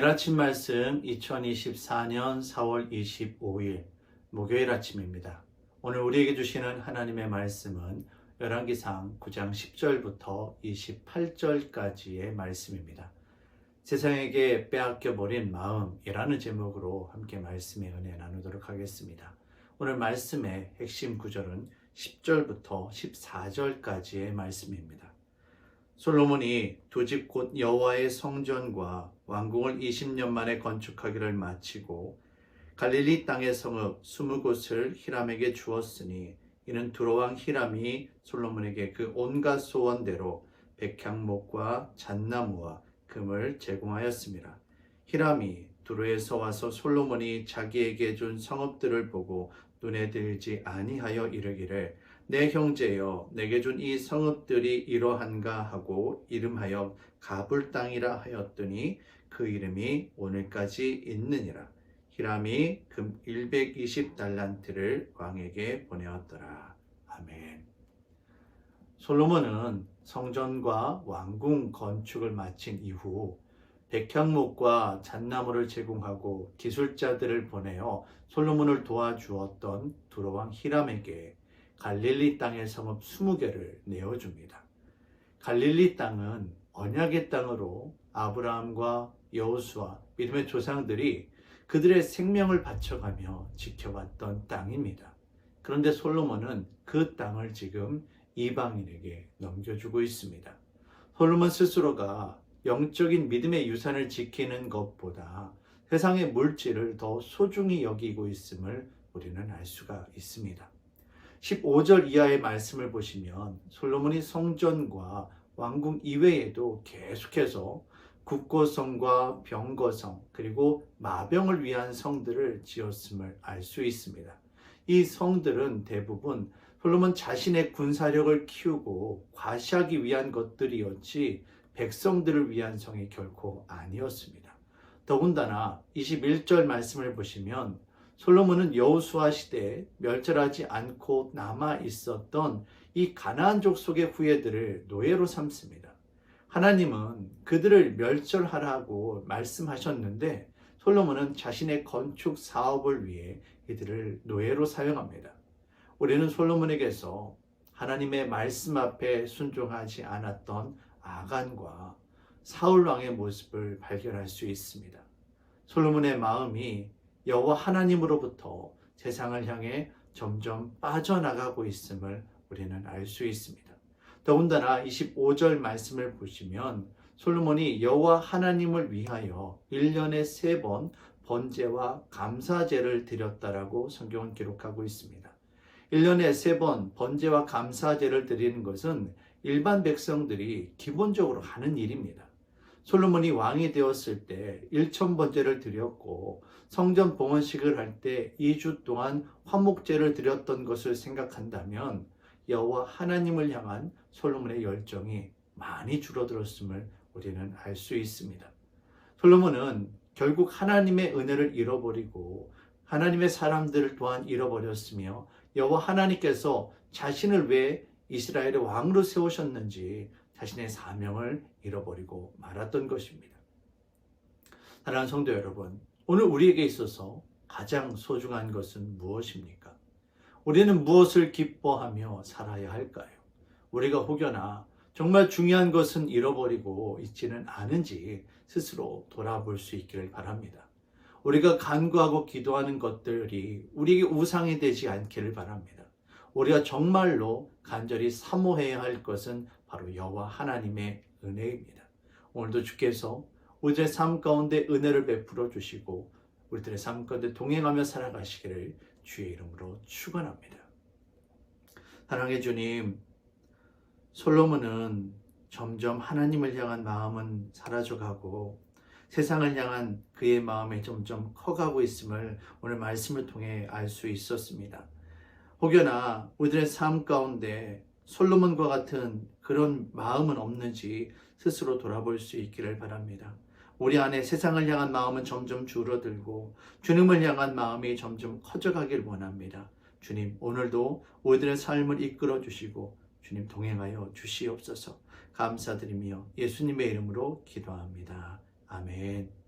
매일 아침 말씀 2024년 4월 25일 목요일 아침입니다. 오늘 우리에게 주시는 하나님의 말씀은 열왕기상 9장 10절부터 28절까지의 말씀입니다. 세상에게 빼앗겨 버린 마음이라는 제목으로 함께 말씀의 은혜 나누도록 하겠습니다. 오늘 말씀의 핵심 구절은 10절부터 14절까지의 말씀입니다. 솔로몬이 두 집 곧 여호와의 성전과 왕궁을 20년 만에 건축하기를 마치고 갈릴리 땅의 성읍 20곳을 히람에게 주었으니 이는 두로왕 히람이 솔로몬에게 그 온갖 소원대로 백향목과 잣나무와 금을 제공하였습니다. 히람이 두로에서 와서 솔로몬이 자기에게 준 성읍들을 보고 눈에 들지 아니하여 이르기를 내 형제여 내게 준 이 성읍들이 이러한가 하고 이름하여 가불 땅이라 하였더니 그 이름이 오늘까지 있느니라. 히람이 금 120달란트를 왕에게 보내었더라. 아멘. 솔로몬은 성전과 왕궁 건축을 마친 이후 백향목과 잣나무를 제공하고 기술자들을 보내어 솔로몬을 도와주었던 두로왕 히람에게 갈릴리 땅의 성읍 20개를 내어줍니다. 갈릴리 땅은 언약의 땅으로 아브라함과 여호수아 믿음의 조상들이 그들의 생명을 바쳐가며 지켜왔던 땅입니다. 그런데 솔로몬은 그 땅을 지금 이방인에게 넘겨주고 있습니다. 솔로몬 스스로가 영적인 믿음의 유산을 지키는 것보다 세상의 물질을 더 소중히 여기고 있음을 우리는 알 수가 있습니다. 15절 이하의 말씀을 보시면 솔로몬이 성전과 왕궁 이외에도 계속해서 국고성과 병거성 그리고 마병을 위한 성들을 지었음을 알 수 있습니다. 이 성들은 대부분 솔로몬 자신의 군사력을 키우고 과시하기 위한 것들이었지 백성들을 위한 성이 결코 아니었습니다. 더군다나 21절 말씀을 보시면 솔로몬은 여호수아 시대에 멸절하지 않고 남아 있었던 이 가나안 족속의 후예들을 노예로 삼습니다. 하나님은 그들을 멸절하라고 말씀하셨는데 솔로몬은 자신의 건축 사업을 위해 이들을 노예로 사용합니다. 우리는 솔로몬에게서 하나님의 말씀 앞에 순종하지 않았던 아간과 사울 왕의 모습을 발견할 수 있습니다. 솔로몬의 마음이 여호와 하나님으로부터 세상을 향해 점점 빠져나가고 있음을 우리는 알 수 있습니다. 더군다나 25절 말씀을 보시면 솔로몬이 여호와 하나님을 위하여 1년에 3번 번제와 감사제를 드렸다라고 성경은 기록하고 있습니다. 1년에 3번 번제와 감사제를 드리는 것은 일반 백성들이 기본적으로 하는 일입니다. 솔로몬이 왕이 되었을 때 1천 번제를 드렸고 성전 봉헌식을 할 때 2주 동안 화목제를 드렸던 것을 생각한다면 여호와 하나님을 향한 솔로몬의 열정이 많이 줄어들었음을 우리는 알 수 있습니다. 솔로몬은 결국 하나님의 은혜를 잃어버리고 하나님의 사람들을 또한 잃어버렸으며 여호와 하나님께서 자신을 왜 이스라엘의 왕으로 세우셨는지 자신의 사명을 잃어버리고 말았던 것입니다. 사랑하는 성도 여러분, 오늘 우리에게 있어서 가장 소중한 것은 무엇입니까? 우리는 무엇을 기뻐하며 살아야 할까요? 우리가 혹여나 정말 중요한 것은 잃어버리고 있지는 않은지 스스로 돌아볼 수 있기를 바랍니다. 우리가 간구하고 기도하는 것들이 우리에게 우상이 되지 않기를 바랍니다. 우리가 정말로 간절히 사모해야 할 것은 바로 여호와 하나님의 은혜입니다. 오늘도 주께서 우리의 삶 가운데 은혜를 베풀어 주시고 우리들의 삶 가운데 동행하며 살아가시기를 주의 이름으로 축원합니다. 사랑해 주님, 솔로몬은 점점 하나님을 향한 마음은 사라져가고 세상을 향한 그의 마음이 점점 커가고 있음을 오늘 말씀을 통해 알 수 있었습니다. 혹여나 우리들의 삶 가운데 솔로몬과 같은 그런 마음은 없는지 스스로 돌아볼 수 있기를 바랍니다. 우리 안에 세상을 향한 마음은 점점 줄어들고 주님을 향한 마음이 점점 커져가길 원합니다. 주님, 오늘도 우리들의 삶을 이끌어 주시고 주님 동행하여 주시옵소서 감사드리며 예수님의 이름으로 기도합니다. 아멘.